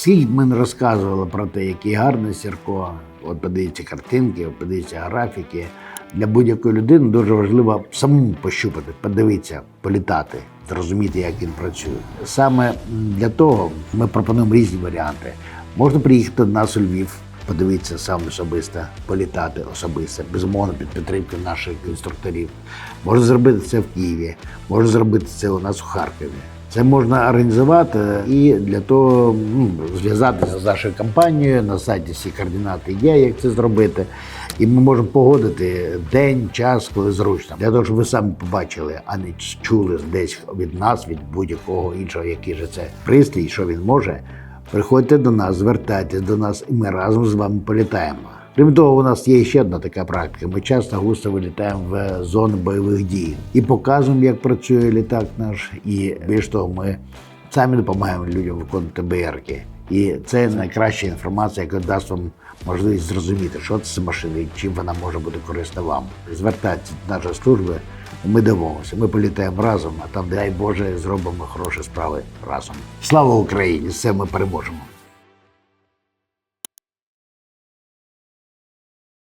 Скільки ми розказували про те, який гарний Сірко, от подивіться картинки, от подивіться графіки. Для будь-якої людини дуже важливо самому пощупати, подивитися, політати, зрозуміти, як він працює. Саме для того ми пропонуємо різні варіанти. Можна приїхати до нас у Львів, подивитися сам особисто, політати особисто, безумовно під підтримки наших інструкторів. Можна зробити це в Києві, можна зробити це у нас у Харкові. Це можна організувати і для того ну, зв'язатися з нашою компанією. На сайті всі координати є, як це зробити. І ми можемо погодити день, час, коли зручно. Для того, щоб ви самі побачили, а не чули десь від нас, від будь-якого іншого, який же це пристрій, що він може. Приходьте до нас, звертайтесь до нас, і ми разом з вами політаємо. Крім того, у нас є ще одна така практика. Ми часто густо вилітаємо в зони бойових дій і показуємо, як працює літак наш. І більш того, ми самі допомагаємо людям виконувати БРки. І це найкраща інформація, яка дасть вам можливість зрозуміти, що це за машина і чим вона може бути корисна вам. Звертайтеся до нашої служби, ми домовимося. Ми політаємо разом, а там, дай Боже, зробимо хороші справи разом. Слава Україні! Все ми переможемо!